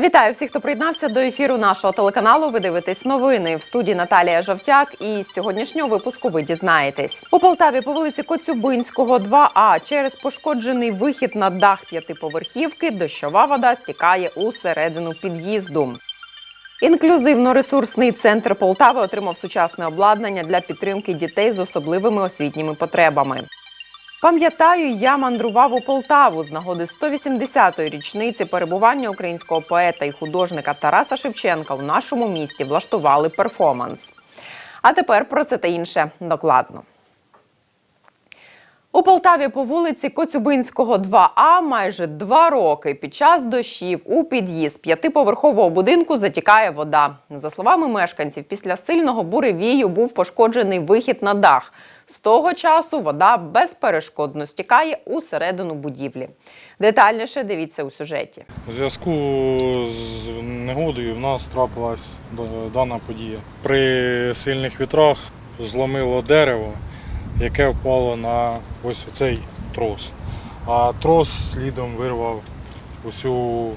Вітаю всіх, хто приєднався до ефіру нашого телеканалу. Ви дивитесь новини в студії Наталія Жовтяк. І з сьогоднішнього випуску ви дізнаєтесь у Полтаві по вулиці Коцюбинського, 2А через пошкоджений вихід на дах п'ятиповерхівки. Дощова вода стікає у середину під'їзду. Інклюзивно-ресурсний центр Полтави отримав сучасне обладнання для підтримки дітей з особливими освітніми потребами. Пам'ятаю, я мандрував у Полтаву з нагоди 180-ї річниці перебування українського поета і художника Тараса Шевченка в нашому місті влаштували перформанс. А тепер про це та інше докладно. У Полтаві по вулиці Коцюбинського 2А майже два роки під час дощів у під'їзд п'ятиповерхового будинку затікає вода. За словами мешканців, після сильного буревію був пошкоджений вихід на дах. З того часу вода безперешкодно стікає у середину будівлі. Детальніше дивіться у сюжеті. У зв'язку з негодою в нас трапилась да- дана подія. При сильних вітрах зломило дерево, яке впало на ось цей трос. А трос слідом вирвав усю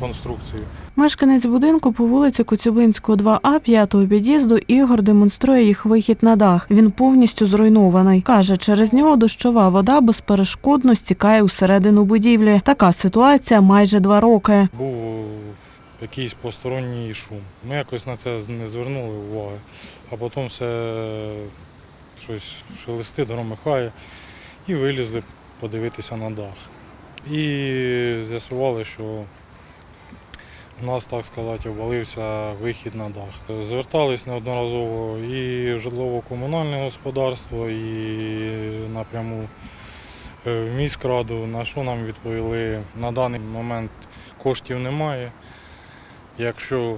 конструкцію. Мешканець будинку по вулиці Коцюбинського 2А п'ятого під'їзду Ігор демонструє їх вихід на дах. Він повністю зруйнований. Каже, через нього дощова вода безперешкодно стікає усередину будівлі. Така ситуація майже два роки. Був якийсь посторонній шум. Ми якось на це не звернули уваги, а потім все щось шелестить, громихає і вилізли подивитися на дах. І з'ясували, що у нас, так сказати, обвалився вихід на дах. Звертались неодноразово і в житлово-комунальне господарство, і напряму е, в міськраду, на що нам відповіли, на даний момент коштів немає. Якщо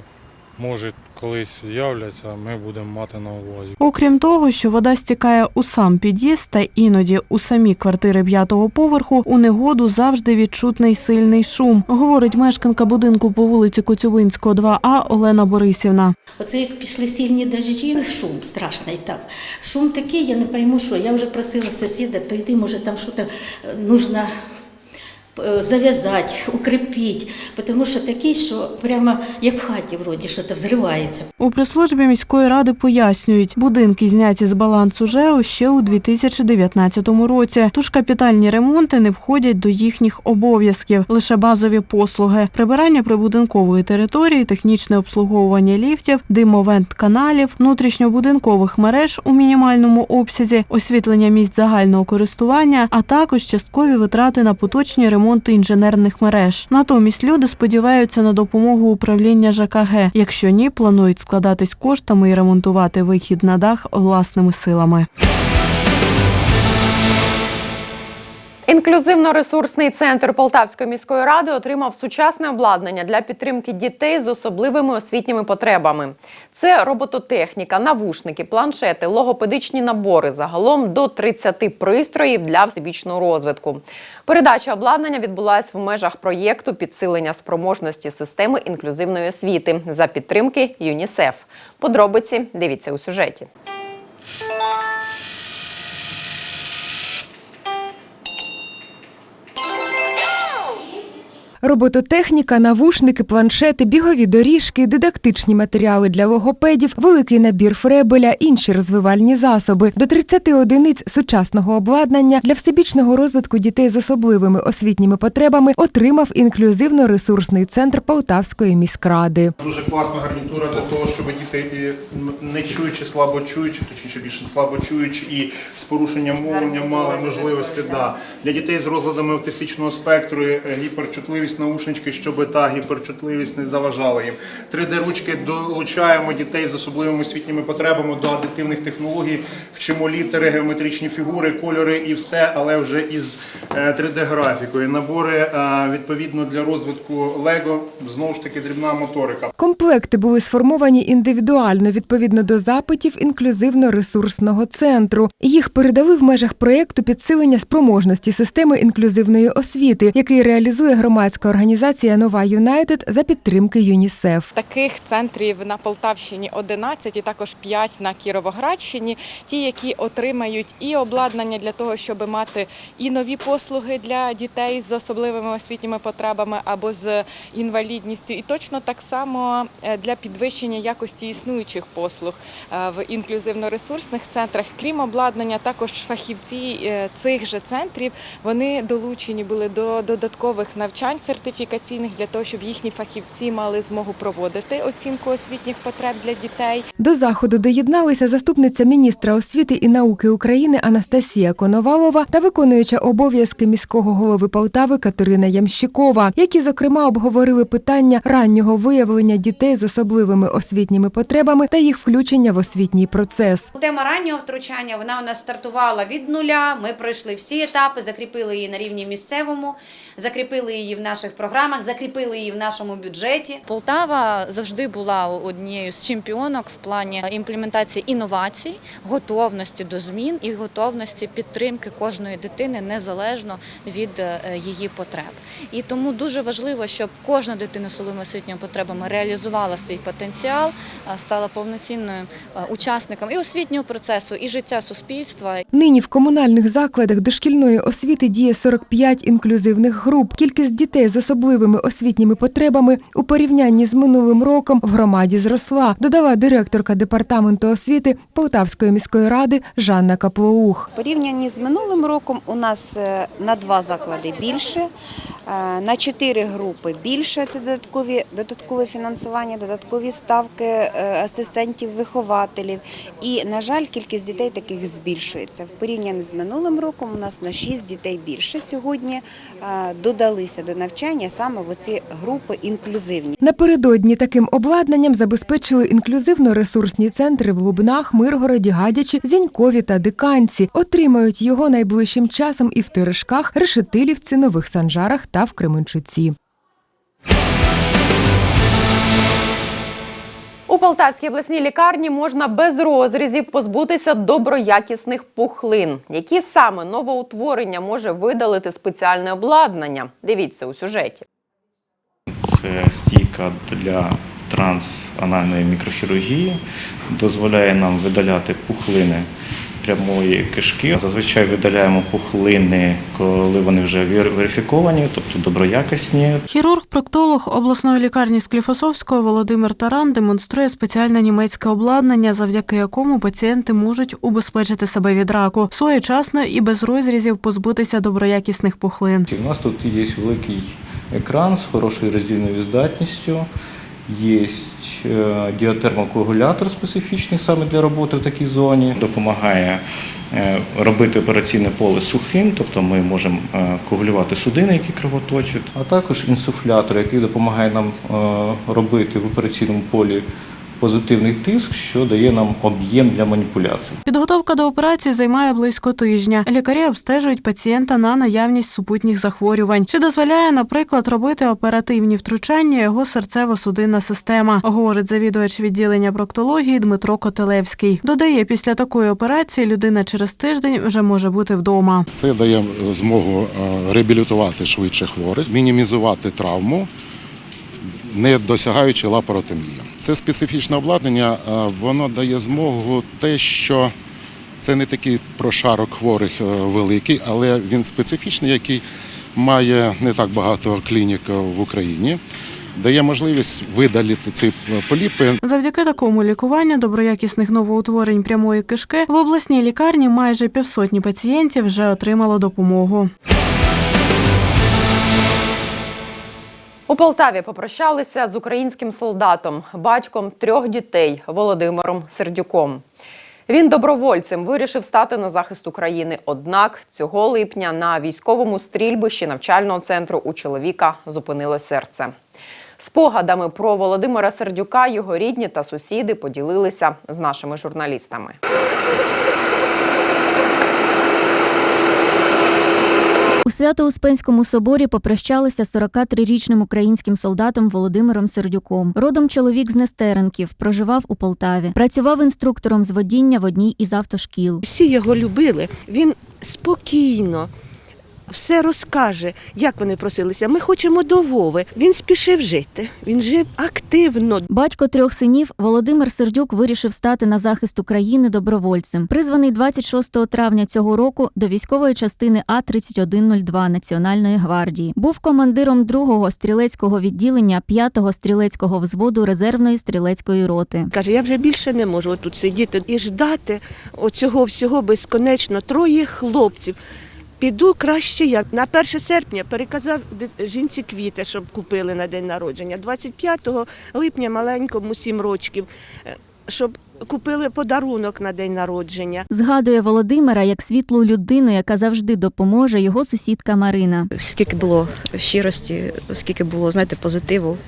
може колись з'являться, ми будемо мати на увазі. Окрім того, що вода стікає у сам під'їзд та іноді у самі квартири п'ятого поверху, у негоду завжди відчутний сильний шум, говорить мешканка будинку по вулиці Коцюбинського 2А Олена Борисівна. Оце як пішли сильні дожді, шум страшний там. Шум такий, я не пойму, що. Я вже просила сусіда прийти, може там щось нужно е, зав'язати, укріпити, тому що такий, що прямо як в хаті вроді щось взривається. У прес-службі міської ради пояснюють, будинки зняті з балансу ЖЕО ще у 2019 році. Тож капітальні ремонти не входять до їхніх обов'язків, лише базові послуги: прибирання прибудинкової території, технічне обслуговування ліфтів, димовент каналів, внутрішньобудинкових мереж у мінімальному обсязі, освітлення місць загального користування, а також часткові витрати на поточні ремонти інженерних мереж. Натомість люди сподіваються на допомогу управління ЖКГ. Якщо ні, планують складатись коштами і ремонтувати вихід на дах власними силами. Інклюзивно-ресурсний центр Полтавської міської ради отримав сучасне обладнання для підтримки дітей з особливими освітніми потребами. Це робототехніка, навушники, планшети, логопедичні набори, загалом до 30 пристроїв для всебічного розвитку. Передача обладнання відбулась в межах проєкту підсилення спроможності системи інклюзивної освіти за підтримки ЮНІСЕФ. Подробиці дивіться у сюжеті. Робототехніка, навушники, планшети, бігові доріжки, дидактичні матеріали для логопедів, великий набір фребеля, інші розвивальні засоби, до 30 одиниць сучасного обладнання для всебічного розвитку дітей з особливими освітніми потребами отримав інклюзивно-ресурсний центр Полтавської міськради. Дуже класна гарнітура для того, щоб діти не чуючи, слабо чуючи, точніше більше слабо чуючи і з порушенням мовлення мали можливості. Да. Для дітей з розладами аутистичного спектру е, гіперчутливість наушнички, щоб та гіперчутливість не заважала їм. 3D-ручки долучаємо дітей з особливими освітніми потребами до адитивних технологій, вчимо літери, геометричні фігури, кольори і все, але вже із 3D-графікою. Набори е, відповідно для розвитку Лего, знову ж таки дрібна моторика. Комплекти були сформовані індивідуально відповідно до запитів інклюзивно-ресурсного центру. Їх передали в межах проєкту підсилення спроможності системи інклюзивної освіти, який реалізує громадська громадська організація Нова Юнайтед за підтримки ЮНІСЕФ. Таких центрів на Полтавщині 11 і також 5 на Кіровоградщині. Ті, які отримають і обладнання для того, щоб мати і нові послуги для дітей з особливими освітніми потребами або з інвалідністю, і точно так само е, для підвищення якості існуючих послуг е, в інклюзивно-ресурсних центрах. Крім обладнання, також фахівці е, цих же центрів вони долучені були до додаткових навчань сертифікаційних для того, щоб їхні фахівці мали змогу проводити оцінку освітніх потреб для дітей. До заходу доєдналися заступниця міністра освіти і науки України Анастасія Коновалова та виконуюча обов'язки міського голови Полтави Катерина Ямщикова, які зокрема обговорили питання раннього виявлення дітей з особливими освітніми потребами та їх включення в освітній процес. Тема раннього втручання вона у нас стартувала від нуля. Ми пройшли всі етапи, закріпили її на рівні місцевому, закріпили її в наших програмах, закріпили її в нашому бюджеті. Полтава завжди була однією з чемпіонок в плані імплементації інновацій, готовності до змін і готовності підтримки кожної дитини незалежно від е, її потреб. І тому дуже важливо, щоб кожна дитина з особливими освітніми потребами реалізувала свій потенціал, е, стала повноцінною е, учасником і освітнього процесу, і життя суспільства. Нині в комунальних закладах дошкільної освіти діє 45 інклюзивних груп. Кількість дітей з особливими освітніми потребами у порівнянні з минулим роком в громаді зросла, додала директорка департаменту освіти Полтавської міської ради Жанна Каплоух. Порівнянні з минулим роком у нас е, на два заклади більше, на чотири групи більше. Це додаткові додаткове фінансування, додаткові ставки е, асистентів, вихователів. І, на жаль, кількість дітей таких збільшується. В порівнянні з минулим роком у нас на шість дітей більше сьогодні е, додалися до навчання саме в оці групи інклюзивні. Напередодні таким обладнанням забезпечили інклюзивно-ресурсні центри в Лубнах, Миргороді, Гадячі, Зінькові та Диканці. Отримають його найближчим часом і в Терешках, Решетилівці, Нових Санжарах та в Кременчуці. У Полтавській обласній лікарні можна без розрізів позбутися доброякісних пухлин. Які саме новоутворення може видалити спеціальне обладнання? Дивіться у сюжеті. Це стійка для трансанальної мікрохірургії, дозволяє нам видаляти пухлини прямої кишки. Зазвичай видаляємо пухлини, коли вони вже вер- верифіковані, тобто доброякісні. Хірург-проктолог обласної лікарні Скліфосовського Володимир Таран демонструє спеціальне німецьке обладнання, завдяки якому пацієнти можуть убезпечити себе від раку, своєчасно і без розрізів позбутися доброякісних пухлин. У нас тут є великий екран з хорошою роздільною здатністю. Є е, діатермокоагулятор специфічний саме для роботи в такій зоні. Допомагає е, робити операційне поле сухим, тобто ми можемо е, коагулювати судини, які кровоточать, а також інсуфлятор, який допомагає нам е, робити в операційному полі позитивний тиск, що дає нам об'єм для маніпуляцій. Підготовка до операції займає близько тижня. Лікарі обстежують пацієнта на наявність супутніх захворювань, чи дозволяє, наприклад, робити оперативні втручання його серцево-судинна система, говорить завідувач відділення проктології Дмитро Котелевський. Додає, після такої операції людина через тиждень вже може бути вдома. Це дає змогу е, реабілітувати швидше хворих, мінімізувати травму, не досягаючи лапаротомії. Це специфічне обладнання, е, воно дає змогу те, що це не такий прошарок хворих е, великий, але він специфічний, який має не так багато клінік е, в Україні. Дає можливість видалити ці поліпи Завдяки такому лікуванню доброякісних новоутворень прямої кишки в обласній лікарні майже півсотні пацієнтів вже отримало допомогу. У Полтаві попрощалися з українським солдатом, батьком трьох дітей Володимиром Сердюком. Він добровольцем вирішив стати на захист України. Однак цього липня на військовому стрільбищі навчального центру у чоловіка зупинило серце. Спогадами про Володимира Сердюка його рідні та сусіди поділилися з нашими журналістами. Свято-Успенському соборі попрощалися з 43-річним українським солдатом Володимиром Сердюком. Родом чоловік з Нестеренків, проживав у Полтаві. Працював інструктором з водіння в одній із автошкіл. Всі його любили. Він спокійно, все розкаже, як вони просилися. Ми хочемо до Вови. Він спішив жити. Він жив активно. Батько трьох синів Володимир Сердюк вирішив стати на захист України добровольцем. Призваний 26 травня цього року до військової частини А 3102 Національної гвардії. Був командиром 2-го стрілецького відділення 5-го стрілецького взводу резервної стрілецької роти. Каже, я вже більше не можу тут сидіти і ждати оцього всього безконечно. Троє хлопців. Піду краще я. На 1 серпня переказав жінці квіти, щоб купили на день народження. 25 липня маленькому 7 рочків, е, щоб купили подарунок на день народження. Згадує Володимира як світлу людину, яка завжди допоможе його сусідка Марина. скільки було щирості, скільки було, знаєте, позитиву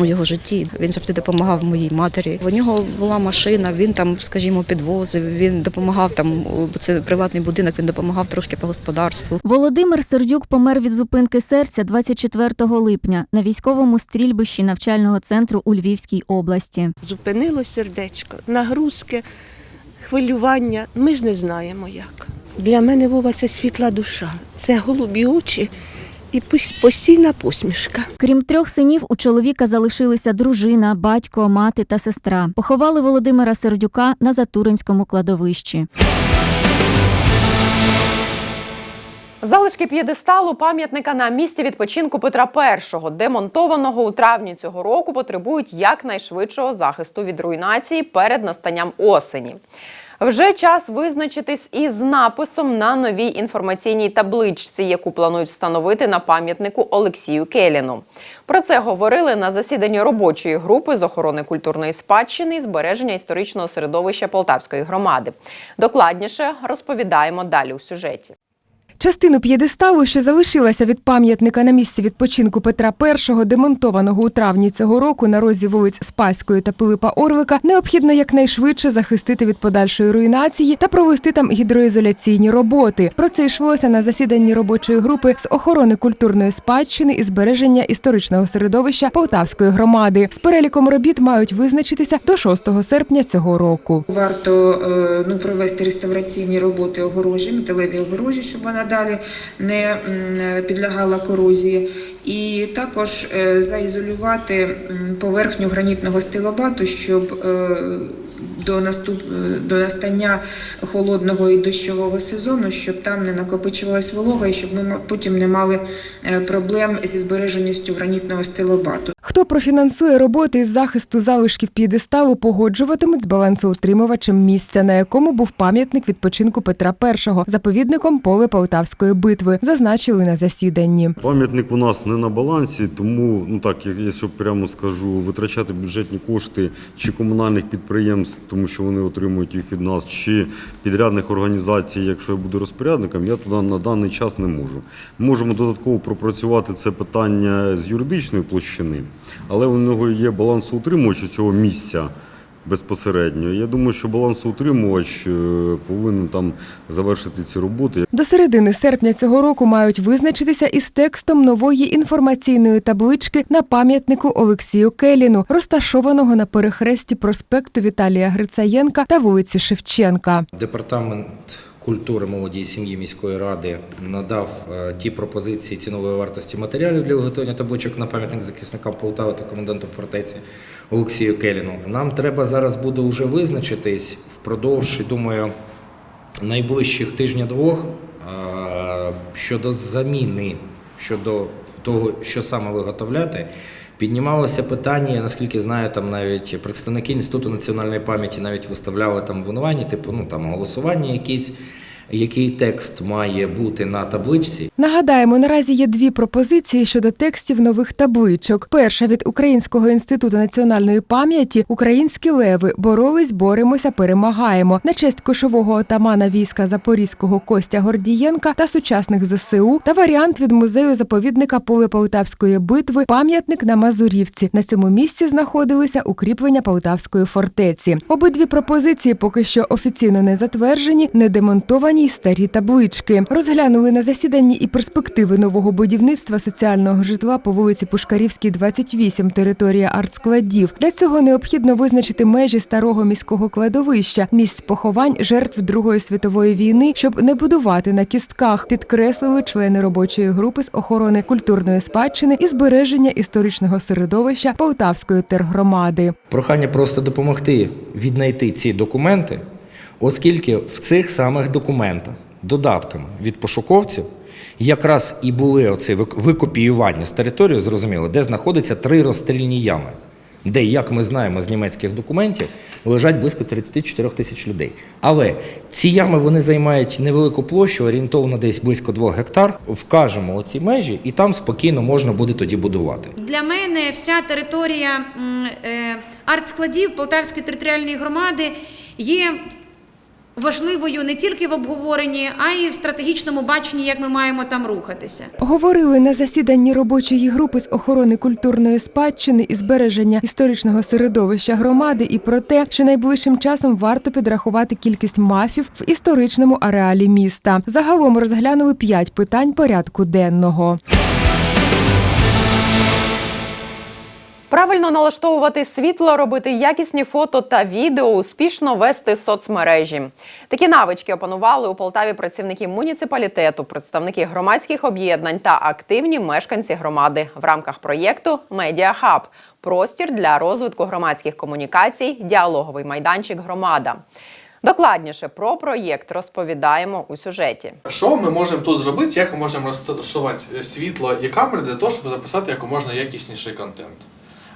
у його житті. Він завжди допомагав моїй матері. У нього була машина, він там, скажімо, підвозив, він допомагав там, це приватний будинок, він допомагав трошки по господарству. Володимир Сердюк помер від зупинки серця 24 липня на військовому стрільбищі навчального центру у Львівській області. Зупинило сердечко, нагрузки, хвилювання. Ми ж не знаємо як. Для мене Вова це світла душа, це голубі очі і пос- постійна посмішка. Крім трьох синів, у чоловіка залишилися дружина, батько, мати та сестра. Поховали Володимира Сердюка на Затуринському кладовищі. Залишки п'єдесталу пам'ятника на місці відпочинку Петра І, демонтованого у травні цього року, потребують якнайшвидшого захисту від руйнації перед настанням осені. Вже час визначитись із написом на новій інформаційній табличці, яку планують встановити на пам'ятнику Олексію Келіну. Про це говорили на засіданні робочої групи з охорони культурної спадщини і збереження історичного середовища Полтавської громади. Докладніше розповідаємо далі у сюжеті. Частину п'єдесталу, що залишилася від пам'ятника на місці відпочинку Петра І, демонтованого у травні цього року на розі вулиць Спаської та Пилипа Орвика, необхідно якнайшвидше захистити від подальшої руйнації та провести там гідроізоляційні роботи. Про це йшлося на засіданні робочої групи з охорони культурної спадщини і збереження історичного середовища Полтавської громади. З переліком робіт мають визначитися до 6 серпня цього року. Варто е, ну, провести реставраційні роботи огорожі, металеві огорожі, щоб вона далі не підлягала корозії. І також е, заізолювати поверхню гранітного стилобату, щоб е, до, наступ... до настання холодного і дощового сезону, щоб там не накопичувалась волога і щоб ми потім не мали е, проблем зі збереженістю гранітного стилобату. Хто профінансує роботи із захисту залишків п'єдесталу, погоджуватимуть з балансоутримувачем місця, на якому був пам'ятник відпочинку Петра І, заповідником поле Полтавської битви, зазначили на засіданні. Пам'ятник у нас не на балансі, тому, ну так, як- якщо прямо скажу, витрачати бюджетні кошти чи комунальних підприємств, тому що вони отримують їх від нас, чи підрядних організацій, якщо я буду розпорядником, я туди на даний час не можу. Можемо додатково пропрацювати це питання з юридичної площини, але у нього є балансоутримувач цього місця. Безпосередньо. Я думаю, що балансоутримувач е, повинен там завершити ці роботи. До середини серпня цього року мають визначитися із текстом нової інформаційної таблички на пам'ятнику Олексію Келіну, розташованого на перехресті проспекту Віталія Грицаєнка та вулиці Шевченка. Департамент культури, молоді і сім'ї міської ради надав е, ті пропозиції цінової вартості матеріалів для виготовлення табличок на пам'ятник захисникам Полтави та коменданту фортеці Олексію Келіну. Нам треба зараз буде вже визначитись впродовж, думаю, найближчих тижня-двох е, щодо заміни, щодо того, що саме виготовляти. Піднімалося питання, наскільки знаю, там навіть представники Інституту національної пам'яті навіть виставляли там винування, типу, ну там голосування якісь, який текст має бути на табличці. Нагадаємо, наразі є дві пропозиції щодо текстів нових табличок. Перша від Українського інституту національної пам'яті Українські леви боролись, боремося, перемагаємо на честь кошового отамана війська Запорізького Костя Гордієнка та сучасних ЗСУ та варіант від музею заповідника поле Полтавської битви пам'ятник на Мазурівці. На цьому місці знаходилися укріплення Полтавської фортеці. Обидві пропозиції поки що офіційно не затверджені, не демонтовані й старі таблички. Розглянули на засіданні і перспективи нового будівництва соціального житла по вулиці Пушкарівській, 28, територія артскладів. Для цього необхідно визначити межі старого міського кладовища, місць поховань жертв Другої світової війни, щоб не будувати на кістках, підкреслили члени робочої групи з охорони культурної спадщини і збереження історичного середовища Полтавської тергромади. Прохання просто допомогти віднайти ці документи, оскільки в цих самих документах, додатками від пошуковців, якраз і були оці викопіювання з території, зрозуміло, де знаходяться три розстрільні ями, де, як ми знаємо з німецьких документів, лежать близько 34 тисяч людей. Але ці ями вони займають невелику площу, орієнтовно десь близько 2 гектар. Вкажемо оці межі, і там спокійно можна буде тоді будувати. Для мене вся територія е, артскладів Полтавської територіальної громади є важливою не тільки в обговоренні, а й в стратегічному баченні, як ми маємо там рухатися. Говорили на засіданні робочої групи з охорони культурної спадщини і збереження історичного середовища громади і про те, що найближчим часом варто підрахувати кількість мафів в історичному ареалі міста. Загалом розглянули п'ять питань порядку денного. Правильно налаштовувати світло, робити якісні фото та відео, успішно вести соцмережі. Такі навички опанували у Полтаві працівники муніципалітету, представники громадських об'єднань та активні мешканці громади в рамках проєкту Медіахаб простір для розвитку громадських комунікацій, діалоговий майданчик Громада. Докладніше про проєкт розповідаємо у сюжеті. Що ми можемо тут зробити, як ми можемо розташувати світло і камери для того, щоб записати якомога якісніший контент?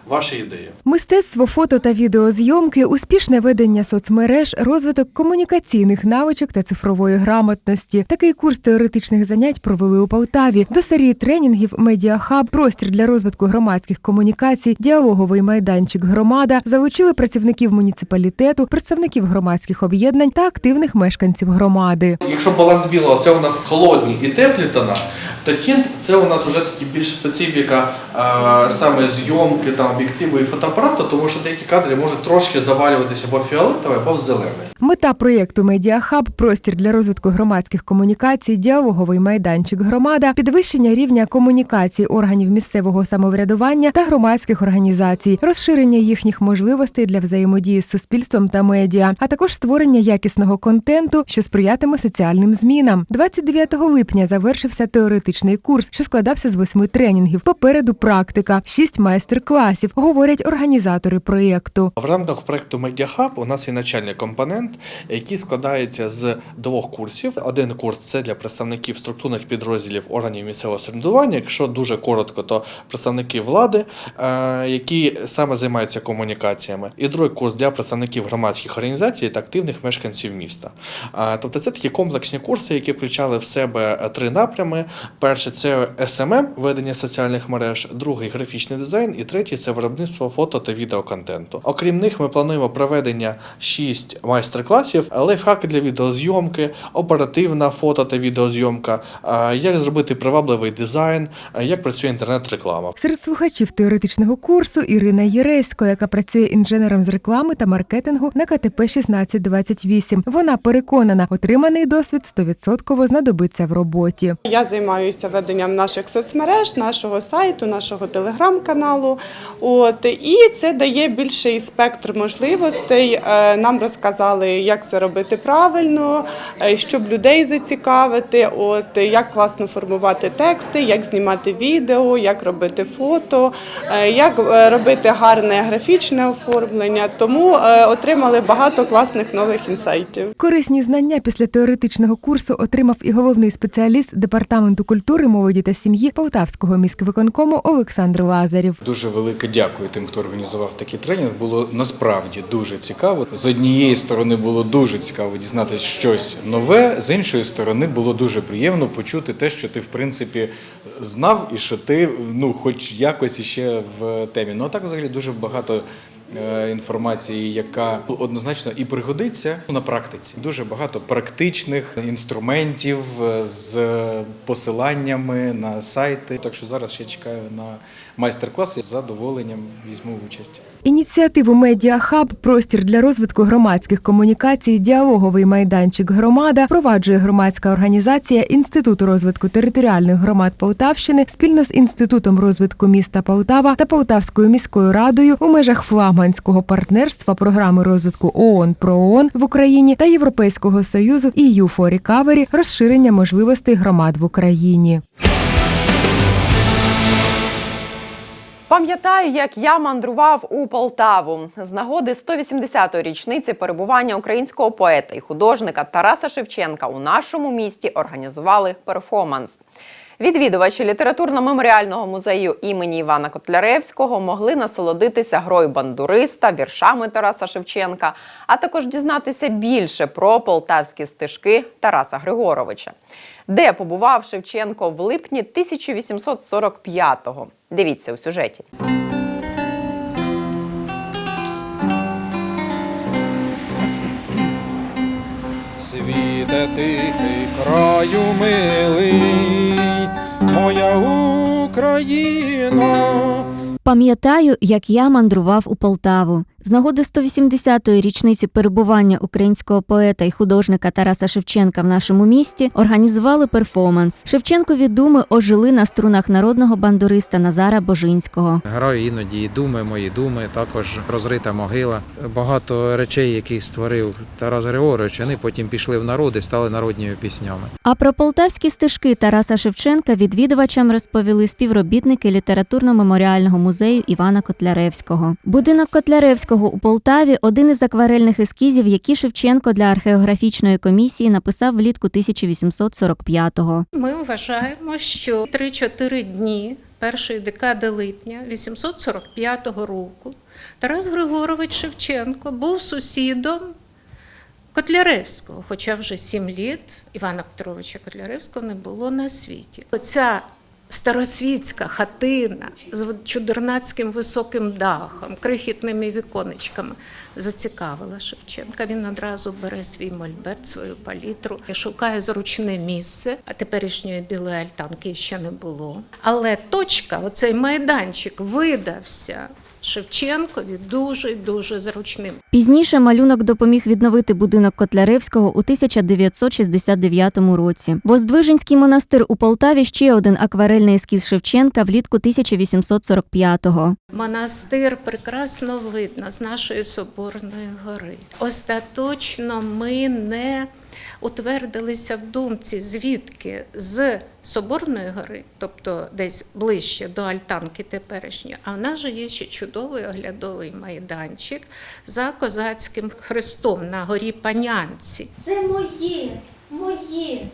Ваші ідеї. Мистецтво фото та відеозйомки, успішне ведення соцмереж, розвиток комунікаційних навичок та цифрової грамотності. Такий курс теоретичних занять провели у Полтаві. До серії тренінгів Медіахаб, простір для розвитку громадських комунікацій, діалоговий майданчик громада залучили працівників муніципалітету, представників громадських об'єднань та активних мешканців громади. Якщо баланс білого це у нас холодні і теплі тона, то тінт це у нас вже такі більш специфіка саме зйомки, там об'єктиву і фотоапарату, тому що деякі кадри можуть трошки завалюватися або в фіолетовий, або в зелений. Мета проєкту Медіахаб простір для розвитку громадських комунікацій, діалоговий майданчик громада, підвищення рівня комунікацій органів місцевого самоврядування та громадських організацій, розширення їхніх можливостей для взаємодії з суспільством та медіа, а також створення якісного контенту, що сприятиме соціальним змінам. 29 липня завершився теоретичний курс, що складався з восьми тренінгів. Попереду практика, шість майстер-класів, говорять організатори проєкту. В рамках Media Hub у нас є начальний компонент, який складається з двох курсів. Один курс це для представників структурних підрозділів органів місцевого самоврядування. Якщо дуже коротко, то представники влади, е, які саме займаються комунікаціями. І другий курс для представників громадських організацій та активних мешканців міста. Е, Тобто це такі комплексні курси, які включали в себе е, три напрями. Перший це SMM, ведення соціальних мереж, другий графічний дизайн, і третій це виробництво фото та відеоконтенту. Окрім них, ми плануємо проведення шість майстер-класів, лайфхаки для відеозйомки, оперативна фото та відеозйомка, як зробити привабливий дизайн, як працює інтернет-реклама. Серед слухачів теоретичного курсу Ірина Єресько, яка працює інженером з реклами та маркетингу на КТП 1628. Вона переконана, отриманий досвід 100% знадобиться в роботі. Я займаюся веденням наших соцмереж, нашого сайту, нашого телеграм-каналу. От і це дає більший спектр можливостей. Е, Нам розказали, як це робити правильно, е, щоб людей зацікавити. От як класно формувати тексти, як знімати відео, як робити фото, е, як робити гарне графічне оформлення. Тому отримали багато класних нових інсайтів. Корисні знання після теоретичного курсу отримав і головний спеціаліст департаменту культури, молоді та сім'ї Полтавського міськвиконкому Олександр Лазарів. Дуже велике дякую тим, хто організував такий тренінг. Було насправді дуже цікаво. З однієї сторони було дуже цікаво дізнатися щось нове, з іншої сторони було дуже приємно почути те, що ти в принципі знав, і що ти ну, хоч якось іще в темі. Ну а так взагалі дуже багато. Е, Інформації, яка однозначно і пригодиться на практиці. Дуже багато практичних інструментів е, з посиланнями на сайти. Так що зараз ще чекаю на майстер-клас з задоволенням візьму участь. Ініціативу Медіахаб простір для розвитку громадських комунікацій, діалоговий майданчик Громада впроваджує громадська організація Інституту розвитку територіальних громад Полтавщини спільно з інститутом розвитку міста Полтава та Полтавською міською радою у межах флагманського партнерства програми розвитку ООН про ООН в Україні та Європейського союзу EU for розширення можливостей громад в Україні. Пам'ятаю, як я мандрував у Полтаву з нагоди 180-ї річниці перебування українського поета і художника Тараса Шевченка у нашому місті організували перформанс. Відвідувачі літературно-меморіального музею імені Івана Котляревського могли насолодитися грою бандуриста, віршами Тараса Шевченка, а також дізнатися більше про полтавські стежки Тараса Григоровича, де побував Шевченко в липні 1845-го. Дивіться у сюжеті. Світе тихий краю милий, моя Україна. Пам'ятаю, як я мандрував у Полтаву. З нагоди 180-ї річниці перебування українського поета і художника Тараса Шевченка в нашому місті організували перформанс. Шевченкові думи ожили на струнах народного бандуриста Назара Божинського. Граю іноді і думи, мої думи, також розрита могила. Багато речей, які створив Тарас Григорович, вони потім пішли в народ і стали народніми піснями. А про полтавські стежки Тараса Шевченка відвідувачам розповіли співробітники літературно-меморіального музею Івана Котляревського. Будинок Котляревського у Полтаві один із акварельних ескізів, які Шевченко для археографічної комісії написав влітку 1845-го. Ми вважаємо, що 3-4 дні першої декади липня 845 року Тарас Григорович Шевченко був сусідом Котляревського, хоча вже 7 літ Івана Петровича Котляревського не було на світі. Оця старосвітська хатина з чудернацьким високим дахом, крихітними віконечками зацікавила Шевченка. Він одразу бере свій мольберт, свою палітру, шукає зручне місце, а теперішньої білої альтанки ще не було. Але точка, оцей майданчик, видався Шевченкові дуже дуже зручним. Пізніше малюнок допоміг відновити будинок Котляревського у 1969 році. Воздвиженський монастир у Полтаві ще один акварельний ескіз Шевченка влітку 1845-го. Монастир прекрасно видно з нашої соборної гори. Остаточно ми не утвердилися в думці, звідки з Соборної гори, тобто десь ближче до Альтанки теперішньої, а в нас же є ще чудовий оглядовий майданчик за козацьким хрестом на горі Панянці. Це моє, моє.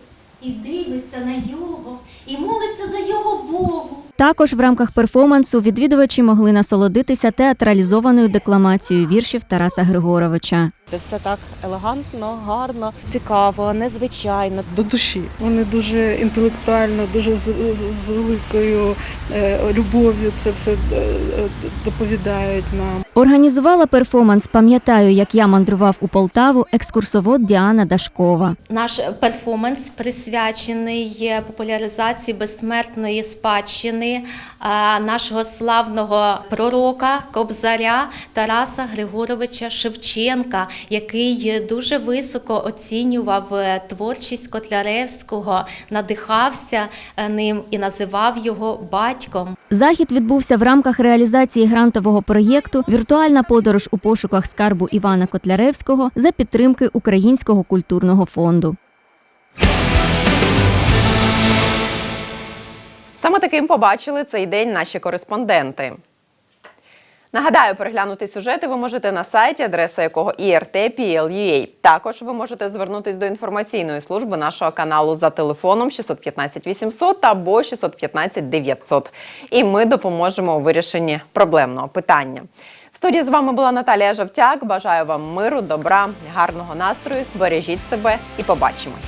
І дивиться на його, і молиться за його Богу. Також в рамках перформансу відвідувачі могли насолодитися театралізованою декламацією віршів Тараса Григоровича. Це все так елегантно, гарно, цікаво, незвичайно. До душі. Вони дуже інтелектуально, дуже з, з, з великою е, любов'ю це все е, е, доповідають нам. Організувала перформанс Пам'ятаю, як я мандрував у Полтаву екскурсовод Діана Дашкова. Наш перформанс присвячений популяризації безсмертної спадщини нашого славного пророка Кобзаря Тараса Григоровича Шевченка, який дуже високо оцінював творчість Котляревського, надихався е, ним і називав його батьком. Захід відбувся в рамках реалізації грантового проєкту Віртуальна подорож у пошуках скарбу Івана Котляревського за підтримки Українського культурного фонду. Саме таким побачили цей день наші кореспонденти. Нагадаю, переглянути сюжети ви можете на сайті, адреса якого IRT.PL.UA. Також ви можете звернутись до інформаційної служби нашого каналу за телефоном 615 800 або 615 900. І ми допоможемо у вирішенні проблемного питання. Студії з вами була Наталія Жовтяк. Бажаю вам миру, добра, гарного настрою. Бережіть себе і побачимось.